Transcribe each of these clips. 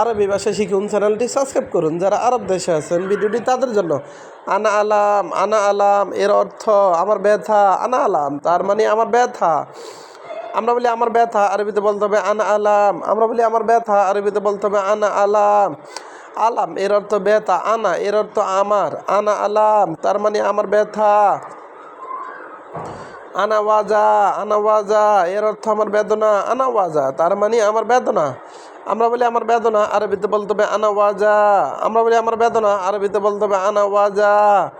আরবি ভাষা শিখুন চ্যানেলটি সাবস্ক্রাইব করুন। যারা আরব দেশে আছেন, ভিডিওটি তাদের জন্য আনা আলাম আনা আলাম, এর অর্থ আমার ব্যথা, আনা আলাম, তার মানে আমার ব্যথা। আমরা বলি আমার ব্যথা, আরবিতে বলতে হবে আনা আলাম। আমরা বলি আমার ব্যথা, আরবিতে বলতে হবে আনা আলাম। আলাম, এর অর্থ ব্যথা, আনা, এর অর্থ আমার, আনা আলাম, তার মানে আমার ব্যথা। আনা ওয়াজা আনা ওয়াজা, এর অর্থ আমার বেদনা, আনা ওয়াজা, তার মানে আমার বেদনা। আমরা বলি আমার বেদনা, আরবিতে বলতে হবে আনা ওয়াজা। আমরা বলি আমার বেদনা, আরবিতে বলতে হবে আনা ওয়াজা।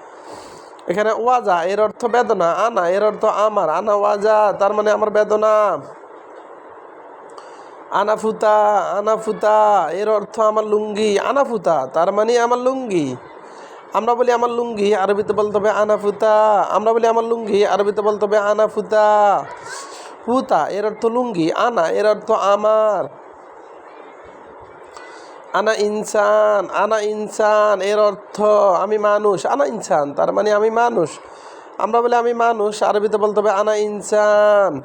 এখানে ওয়াজা, এর অর্থ বেদনা, আনা, এর অর্থ আমার, আনা ওয়াজা, তার মানে আমার বেদনা। আনাফুতা আনাফুতা এর অর্থ আমার লুঙ্গি আনাফুতা তার মানে আমার লুঙ্গি। আমরা বলি আমার লুঙ্গি, আরবিতে বলতে হবে আনাফুতা আমরা বলি আমার লুঙ্গি, আরবিতে বলতে হবে আনাফুতা ফুতা, এর অর্থ লুঙ্গি, আনা, এর অর্থ আমার। আনা ইনসান আনা ইনসান এর অর্থ আমি মানুষ। আনা ইনসান, তার মানে আমি মানুষ। আমরা বলি আমি মানুষ, আরবিতে বলতে হবে আনা ইনসান।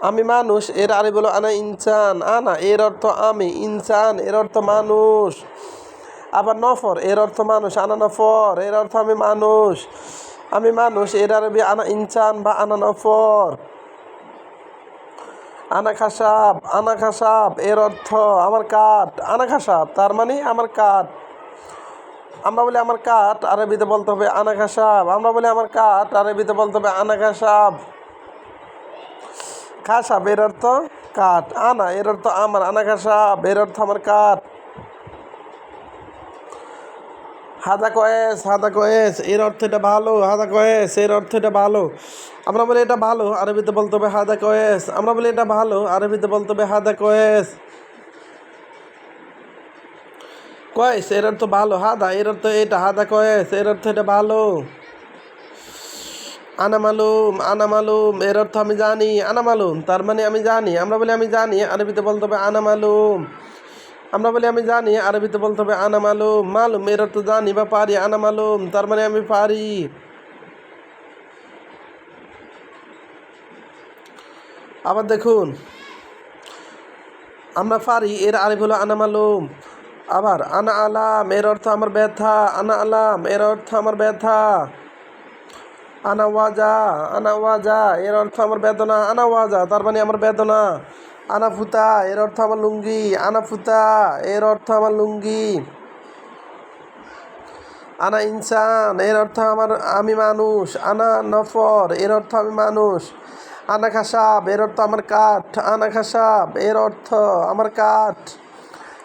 আমি মানুষ, এর আরবি বলো আনা ইনসান। আনা, এর অর্থ আমি। ইনসান, এর অর্থ মানুষ। আবার নফর, এর অর্থ মানুষ। আনা নফর, এর অর্থ আমি মানুষ। আমি মানুষ, এর আরবি আনা ইনসান বা আনা নফর। আনা খাসাব আনা খাসাব এর অর্থ আমার কাঠ আনা খাসাব তার মানে আমার কাঠ। আমরা বলি আমার কাঠ, আরবিতে বলতে হবে আনাখা সাপ আমরা বলি আমার কাঠ, আরবিতে বলতে হবে আনাকাসাব খাসাপ খাসাব, এর অর্থ কাঠ। আনা, এর অর্থ আমার আনাখা সাপ এর অর্থ আমার কাঠ। হাদা কয়েস হাদা কয়েস, এর অর্থ এটা ভালো, হাদা কয়েস, এর অর্থ এটা ভালো। আমরা বলি এটা ভালো, আরবিতে বলতে হবে হাদা কয়েস। আমরা বলি এটা ভালো, আরবিতে বলতে হবে হাদা কয়েস। কয়েস, এর অর্থ ভালো, হাদা, এর অর্থ এটা, হাদা কয়েস, এর অর্থ এটা ভালো। আনা মালুম আনা মালুম, এর অর্থ আমি জানি, আনা মালুম, তার মানে আমি জানি, আমরা বলি আমি জানি, আরবিতে বলতে হবে আনা মালুম। আমরা বলি, আমি জানি, আরবিতে বলতে হবে, আনা মালুম মালুম, এর অর্থ জানি বা পারি, আনা মালুম, তার মানে আমি পারি। আবার দেখুন, আমরা পারি, এর আরিফ হলো আনা আবার, আনা আলাম, এর অর্থ আমার ব্যথা। আনা আলাম, এর অর্থ আমার ব্যথা। আনা ওয়াজা আনা ওয়াজা, এর অর্থ আমার বেদনা। আনা ওয়াজা, তার মানে আমার বেদনা। আনা ফুতা এর অর্থ আমার লুঙ্গি। আনাফুতা, এর অর্থ আমার লুঙ্গি। আনা ইনসান, এর অর্থ আমার, আমি মানুষ। আনা নফর, এর অর্থ আমি মানুষ। আনা খাসাব, এর অর্থ আমার কাঠ। আনা খাসাব, এর অর্থ আমার কাঠ।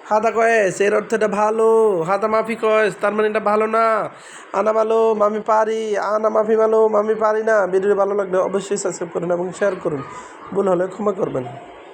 হাদা কয়েস, এর অর্থ এটা ভালো। হাদা মাফি কয়েস, তার মানে এটা ভালো না। আনা মালুম, আমি পারি। আনা মাফি মালুম, আমি পারি না। ভিডিও ভালো লাগলে অবশ্যই সাবস্ক্রাইব করুন এবং শেয়ার করুন। ভুল হলে ক্ষমা করবেন।